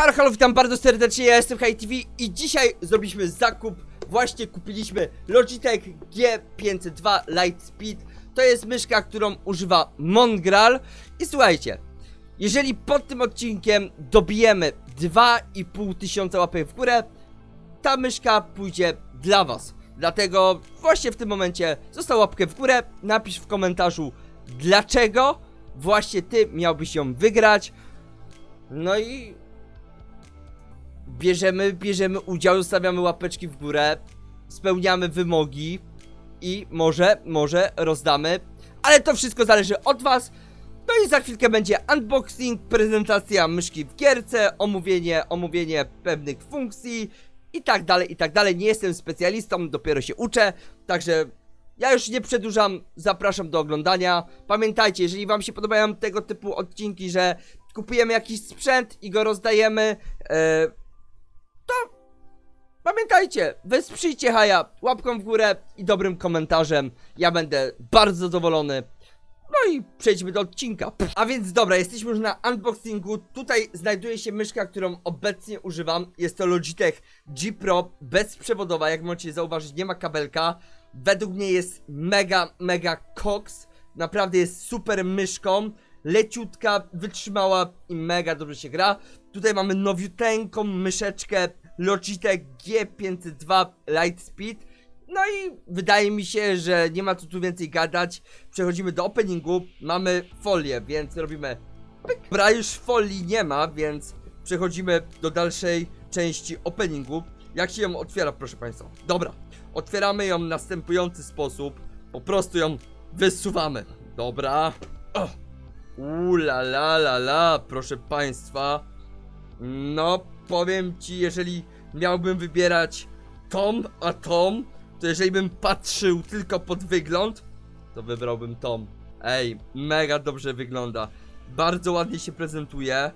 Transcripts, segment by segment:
Halo, halo, witam bardzo serdecznie, ja jestem HiTV i dzisiaj zrobiliśmy zakup, właśnie kupiliśmy Logitech G502 Lightspeed To jest myszka, którą używa Mongral I słuchajcie, jeżeli pod tym odcinkiem dobijemy 2,5 tysiąca łapek w górę Ta myszka pójdzie dla was. Dlatego właśnie w tym momencie zostaw łapkę w górę, napisz w komentarzu dlaczego właśnie ty miałbyś ją wygrać. No i bierzemy, bierzemy udział, zostawiamy łapeczki w górę, spełniamy wymogi i może, może rozdamy, ale to wszystko zależy od was. No i za chwilkę będzie unboxing, prezentacja myszki w gierce, omówienie, omówienie pewnych funkcji i tak dalej, i tak dalej. Nie jestem specjalistą, dopiero się uczę, także ja już nie przedłużam, zapraszam do oglądania. Pamiętajcie, jeżeli wam się podobają tego typu odcinki, że kupujemy jakiś sprzęt i go rozdajemy, to pamiętajcie, wesprzyjcie Haja łapką w górę i dobrym komentarzem. Ja będę bardzo zadowolony. No i przejdźmy do odcinka. Pff. A więc dobra, jesteśmy już na unboxingu. Tutaj znajduje się myszka, którą obecnie używam. Jest to Logitech G Pro bezprzewodowa. Jak możecie zauważyć, nie ma kabelka. Według mnie jest mega, mega koks. Naprawdę jest super myszką. Leciutka, wytrzymała i mega dobrze się gra. Tutaj mamy nowiuteńką myszeczkę Logitech G502 Lightspeed. No i wydaje mi się, że nie ma co tu więcej gadać. Przechodzimy do openingu. Mamy folię, więc robimy pyk. Dobra, już folii nie ma, więc przechodzimy do dalszej części openingu. Jak się ją otwiera, proszę Państwa? Dobra, otwieramy ją w następujący sposób. Po prostu ją wysuwamy. Dobra. O. Ula la la la, proszę Państwa. No, powiem Ci, jeżeli miałbym wybierać Tom, a Tom, to jeżeli bym patrzył tylko pod wygląd, to wybrałbym Tom. Ej, mega dobrze wygląda. Bardzo ładnie się prezentuje.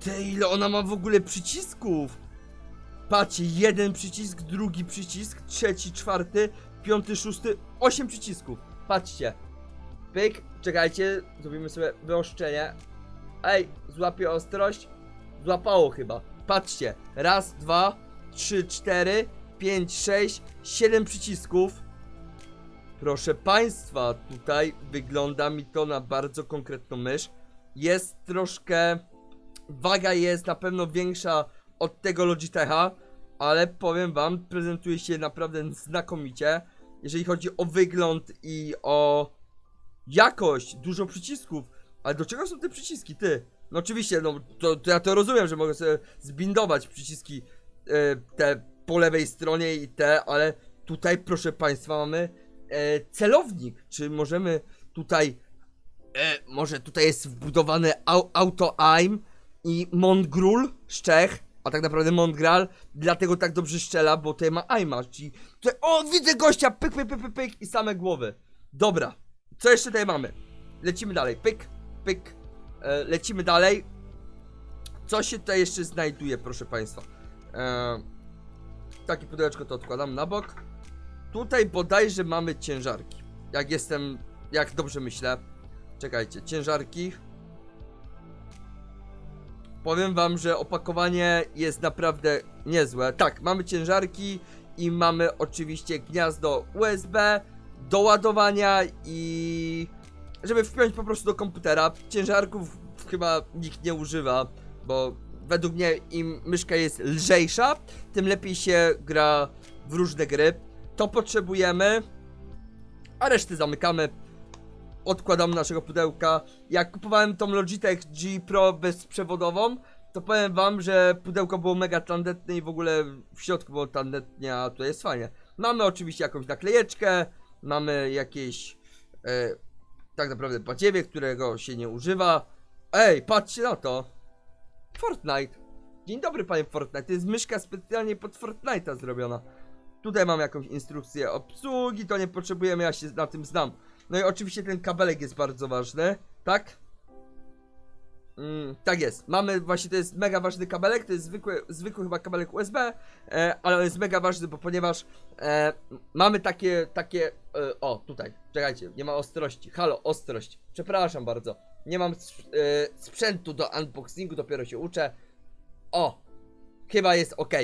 Te ile ona ma w ogóle przycisków? Patrzcie, jeden przycisk, drugi przycisk, trzeci, czwarty, piąty, szósty, osiem przycisków. Patrzcie. Pyk, czekajcie, zrobimy sobie wyoszczenie. Ej, złapie ostrość. Złapało chyba. Patrzcie, raz, dwa, trzy, cztery, pięć, sześć, siedem przycisków. Proszę Państwa, tutaj wygląda mi to na bardzo konkretną mysz. Jest troszkę... Waga jest na pewno większa od tego Logitecha, ale powiem Wam, prezentuje się naprawdę znakomicie. Jeżeli chodzi o wygląd i o jakość, dużo przycisków. Ale do czego są te przyciski, ty? No oczywiście, no to, to ja to rozumiem, że mogę sobie zbindować przyciski e, te po lewej stronie i te, ale tutaj proszę państwa mamy e, celownik. Czy możemy tutaj e, może tutaj jest wbudowany au, auto aim i Montgrul z Czech, a tak naprawdę Montgral, dlatego tak dobrze strzela, bo tutaj ma aima, czyli tutaj, o widzę gościa, pyk, pyk, pyk, pyk, pyk i same głowy. Dobra, co jeszcze tutaj mamy? Lecimy dalej, pyk, pyk, e, lecimy dalej. Co się tutaj jeszcze znajduje, proszę państwa? E, takie pudełeczko to odkładam na bok. Tutaj bodajże mamy ciężarki. Jak jestem, jak dobrze myślę. Czekajcie, ciężarki. Powiem wam, że opakowanie jest naprawdę niezłe. Tak, mamy ciężarki i mamy oczywiście gniazdo USB do ładowania i żeby wpiąć po prostu do komputera. Ciężarków chyba nikt nie używa, bo według mnie im myszka jest lżejsza, tym lepiej się gra w różne gry. To potrzebujemy, a reszty zamykamy. Odkładam naszego pudełka. Jak kupowałem tą Logitech G Pro bezprzewodową, to powiem wam, że pudełko było mega tandetne i w ogóle w środku było tandetnie, a tutaj jest fajnie. Mamy oczywiście jakąś naklejeczkę, mamy jakieś e, tak naprawdę badziewie, którego się nie używa. Ej, patrzcie na to! Fortnite. Dzień dobry panie Fortnite, to jest myszka specjalnie pod Fortnite'a zrobiona. Tutaj mam jakąś instrukcję obsługi, to nie potrzebujemy, ja się na tym znam. No i oczywiście ten kabelek jest bardzo ważny, tak? Mm, tak jest, mamy właśnie, to jest mega ważny kabelek, to jest zwykły, zwykły chyba kabelek USB, e, ale on jest mega ważny, bo ponieważ e, mamy takie, takie, e, o tutaj, czekajcie, nie ma ostrości, halo, ostrość, przepraszam bardzo, Nie mam s- e, sprzętu do unboxingu, dopiero się uczę. O! Chyba jest ok.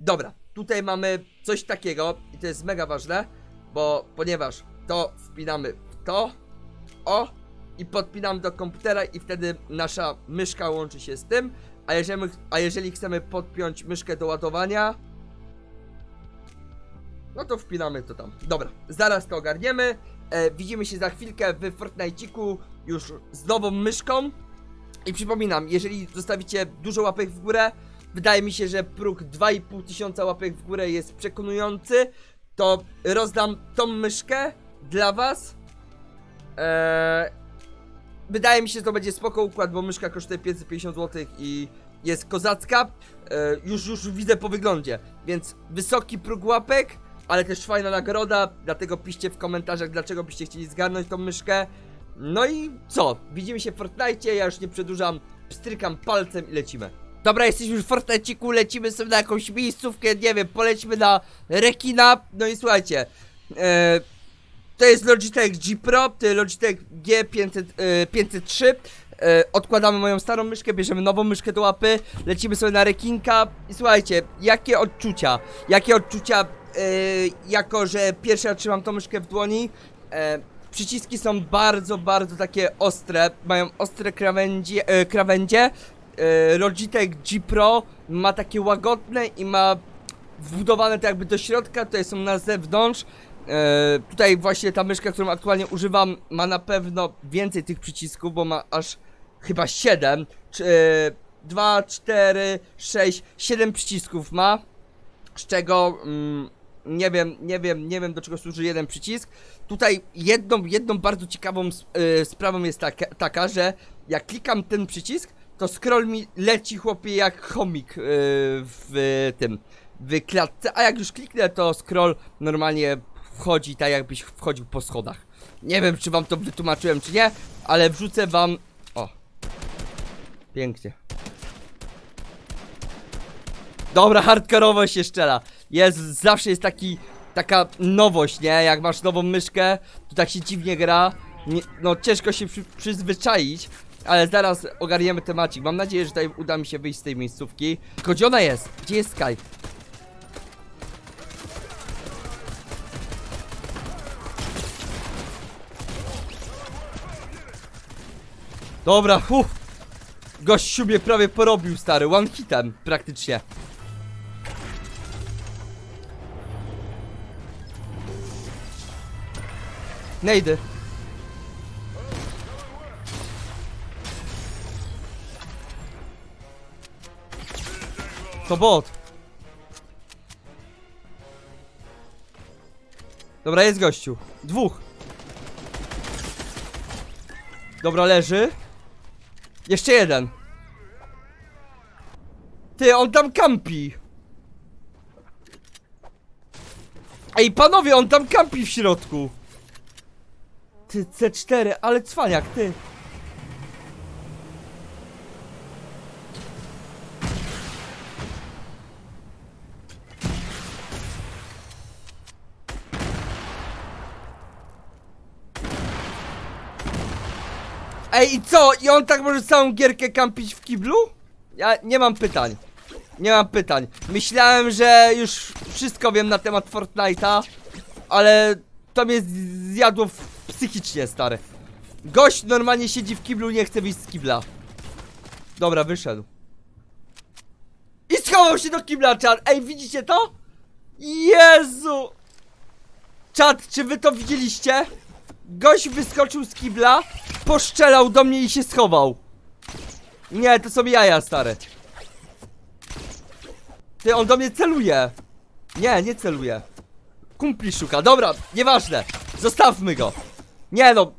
Dobra, tutaj mamy coś takiego i to jest mega ważne, bo ponieważ to wpinamy w to, o, i podpinamy do komputera i wtedy nasza myszka łączy się z tym, a jeżeli, a jeżeli chcemy podpiąć myszkę do ładowania, no to wpinamy to tam. Dobra, zaraz to ogarniemy. E, widzimy się za chwilkę w Fortnite'iku już z nową myszką. I przypominam, jeżeli zostawicie dużo łapek w górę, wydaje mi się, że próg 2,5 tysiąca łapek w górę jest przekonujący, to rozdam tą myszkę dla was. Eee, wydaje mi się, że to będzie spoko układ, bo myszka kosztuje 550 zł i jest kozacka. Eee, już, już widzę po wyglądzie, więc wysoki próg łapek, ale też fajna nagroda, dlatego piszcie w komentarzach, dlaczego byście chcieli zgarnąć tą myszkę. No i co? Widzimy się w Fortnite, ja już nie przedłużam, pstrykam palcem i lecimy. Dobra, jesteśmy w Fortnite'iku, lecimy sobie na jakąś miejscówkę, nie wiem, polećmy na rekina. No i słuchajcie, e, to jest Logitech G Pro, Logitech G500, e, 503. E, odkładamy moją starą myszkę, bierzemy nową myszkę do łapy, lecimy sobie na rekinka i słuchajcie, jakie odczucia, jakie odczucia, e, jako że pierwszy trzymam tą myszkę w dłoni, przyciski są bardzo, bardzo takie ostre, mają ostre krawędzie, krawędzie, Logitech G Pro ma takie łagodne i ma wbudowane to jakby do środka, tutaj są na zewnątrz. E, tutaj właśnie ta myszka, którą aktualnie używam, ma na pewno więcej tych przycisków, bo ma aż chyba 7. 2, 4, 6, 7 przycisków ma. Z czego mm, nie wiem, nie wiem, nie wiem do czego służy jeden przycisk. Tutaj jedną, jedną bardzo ciekawą e, sprawą jest taka, taka, że jak klikam ten przycisk, to scroll mi leci chłopie jak chomik e, w tym w klatce, a jak już kliknę to scroll normalnie wchodzi tak jakbyś wchodził po schodach. Nie wiem czy wam to wytłumaczyłem czy nie, ale wrzucę wam... O. Pięknie. Dobra, hardkorowo się szczela. Jest, zawsze jest taki, taka nowość, nie? Jak masz nową myszkę, to tak się dziwnie gra. Nie, no ciężko się przy, przyzwyczaić, ale zaraz ogarniemy temacik. Mam nadzieję, że tutaj uda mi się wyjść z tej miejscówki. Tylko gdzie ona jest? Gdzie jest Sky? Dobra, uff. Gościu mnie prawie porobił, stary, one hitem, praktycznie. Nejdy. To bot. Dobra, jest gościu. Dwóch. Dobra, leży. Jeszcze jeden. Ty, on tam kampi. Ej, panowie, on tam kampi w środku. Ty, C4, ale cwaniak, ty. Ej, i co? I on tak może całą gierkę kampić w kiblu? Ja nie mam pytań. Nie mam pytań. Myślałem, że już wszystko wiem na temat Fortnite'a, ale to mnie zjadło psychicznie, stary. Gość normalnie siedzi w kiblu, nie chce wyjść z kibla. Dobra, wyszedł. I schował się do kibla, czat. Ej, widzicie to? Jezu! Czat, czy wy to widzieliście? Gość wyskoczył z kibla, poszczelał do mnie i się schował. Nie, to są jaja, stare. Ty, on do mnie celuje. Nie, nie celuje. Kumpli szuka. Dobra, nieważne. Zostawmy go. Nie no.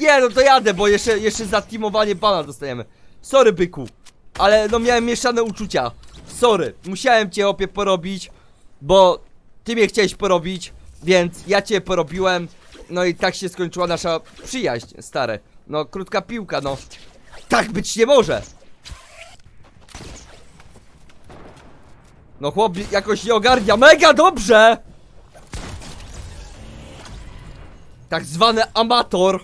Nie no, to jadę, bo jeszcze, jeszcze za teamowanie bana dostajemy. Sorry, byku. Ale no miałem mieszane uczucia. Sorry, musiałem cię opie porobić, bo ty mnie chciałeś porobić, więc ja cię porobiłem. No i tak się skończyła nasza przyjaźń, stare. No, krótka piłka, no. Tak być nie może. No chłop jakoś nie ogarnia. Mega dobrze! Tak zwany amator.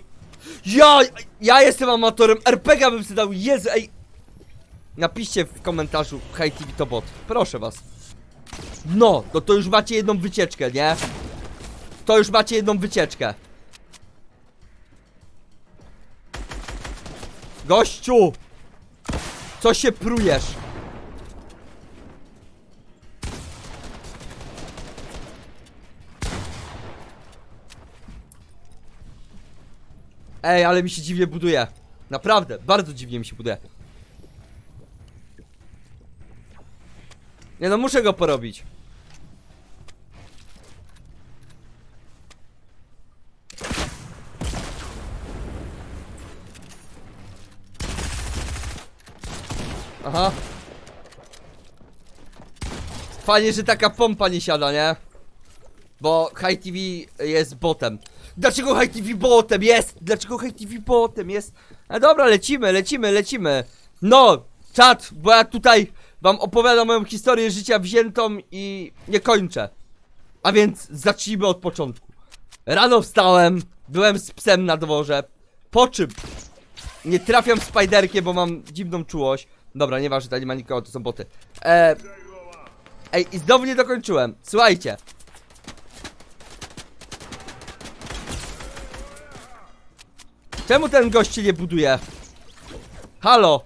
Ja, ja jestem amatorem, RPG bym sobie dał, Jezu, ej. Napiszcie w komentarzu, hej TV to bot, proszę was. No, no to już macie jedną wycieczkę, nie? To już macie jedną wycieczkę. Gościu! Co się prujesz? Ej, ale mi się dziwnie buduje. Naprawdę, bardzo dziwnie mi się buduje. Nie no, muszę go porobić. Fajnie, że taka pompa nie siada, nie? Bo High TV jest botem. Dlaczego High TV botem jest? Dlaczego High TV botem jest? Dobra, lecimy, lecimy, lecimy. No, czat, bo ja tutaj wam opowiadam moją historię życia wziętą i nie kończę. A więc zacznijmy od początku. Rano wstałem, byłem z psem na dworze, po czym nie trafiam w spiderkę, bo mam dziwną czułość. Dobra, nieważne, to nie ma nikogo, to są boty. Eee, ej, i znowu nie dokończyłem. Słuchajcie. Czemu ten gość się nie buduje? Halo?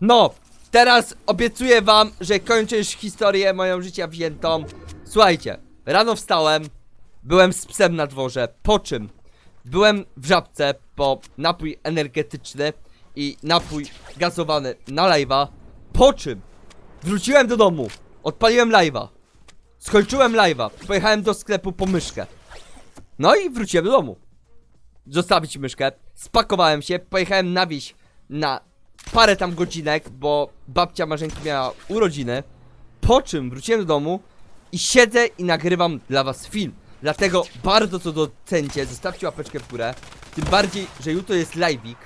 No, teraz obiecuję wam, że kończę już historię moją życia wziętą. Słuchajcie, rano wstałem, byłem z psem na dworze, po czym byłem w żabce po napój energetyczny i napój gazowany na live'a, po czym wróciłem do domu, odpaliłem live'a, skończyłem live'a, pojechałem do sklepu po myszkę. No i wróciłem do domu zostawić myszkę, spakowałem się, pojechałem na wieś na parę tam godzinek, bo babcia Marzenki miała urodziny, po czym wróciłem do domu i siedzę i nagrywam dla was film. Dlatego bardzo to docencie, zostawcie łapeczkę w górę, tym bardziej, że jutro jest live'ik.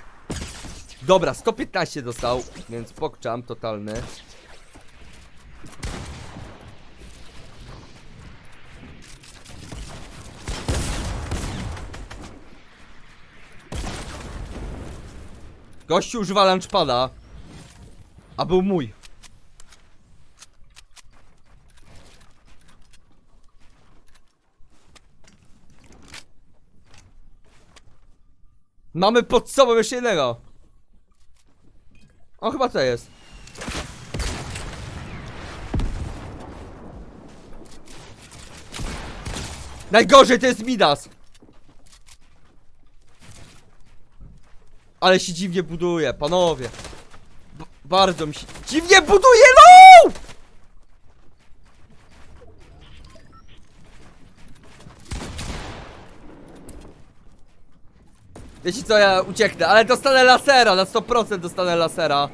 Dobra, 115 dostał, więc pokczam totalny. Gościu używa lunchpada. A był mój. Mamy pod sobą jeszcze jednego. O, chyba to jest. Najgorzej to jest Midas. Ale się dziwnie buduje, panowie. B bardzo mi się dziwnie buduje, no! Wiecie co, ja ucieknę, ale dostanę lasera, na 100% dostanę lasera.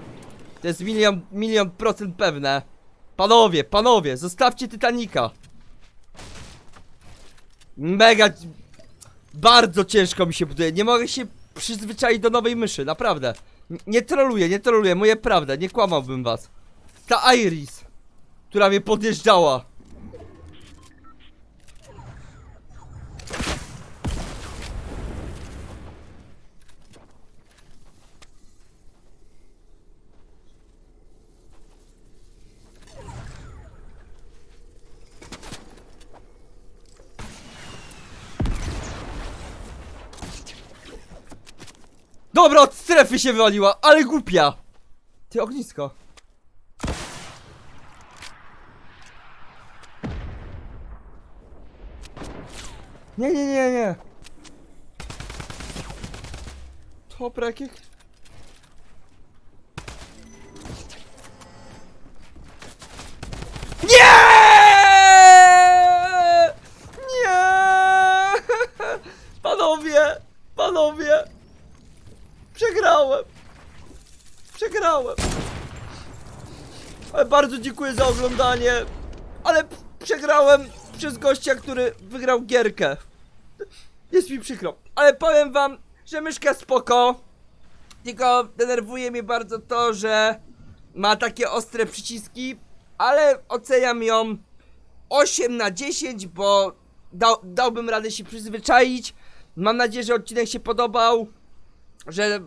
To jest milion, milion procent pewne. Panowie, panowie, zostawcie Titanica. Mega... Bardzo ciężko mi się buduje, nie mogę się przyzwyczaić do nowej myszy, naprawdę. Nie troluję, nie troluję, moje prawda, nie kłamałbym was. Ta Iris, która mnie podjeżdżała. Dobra, od strefy się wywaliła, ale głupia! Ty ognisko. Nie, nie, nie, nie. Dobra, jakich... Nie! Nie! Panowie! Panowie! Przegrałem! Przegrałem! Ale bardzo dziękuję za oglądanie! Ale przegrałem przez gościa, który wygrał gierkę. Jest mi przykro. Ale powiem wam, że myszka spoko. Tylko denerwuje mnie bardzo to, że ma takie ostre przyciski, ale oceniam ją 8 na 10, bo dał, dałbym radę się przyzwyczaić. Mam nadzieję, że odcinek się podobał. że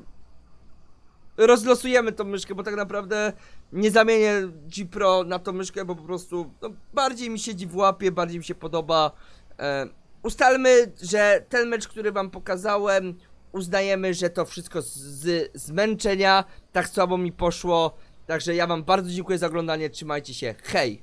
rozlosujemy tą myszkę, bo tak naprawdę nie zamienię G Pro na tą myszkę, bo po prostu no, bardziej mi siedzi w łapie, bardziej mi się podoba. E, ustalmy, że ten mecz, który wam pokazałem, uznajemy, że to wszystko z, z zmęczenia, tak słabo mi poszło. Także ja wam bardzo dziękuję za oglądanie, trzymajcie się, hej!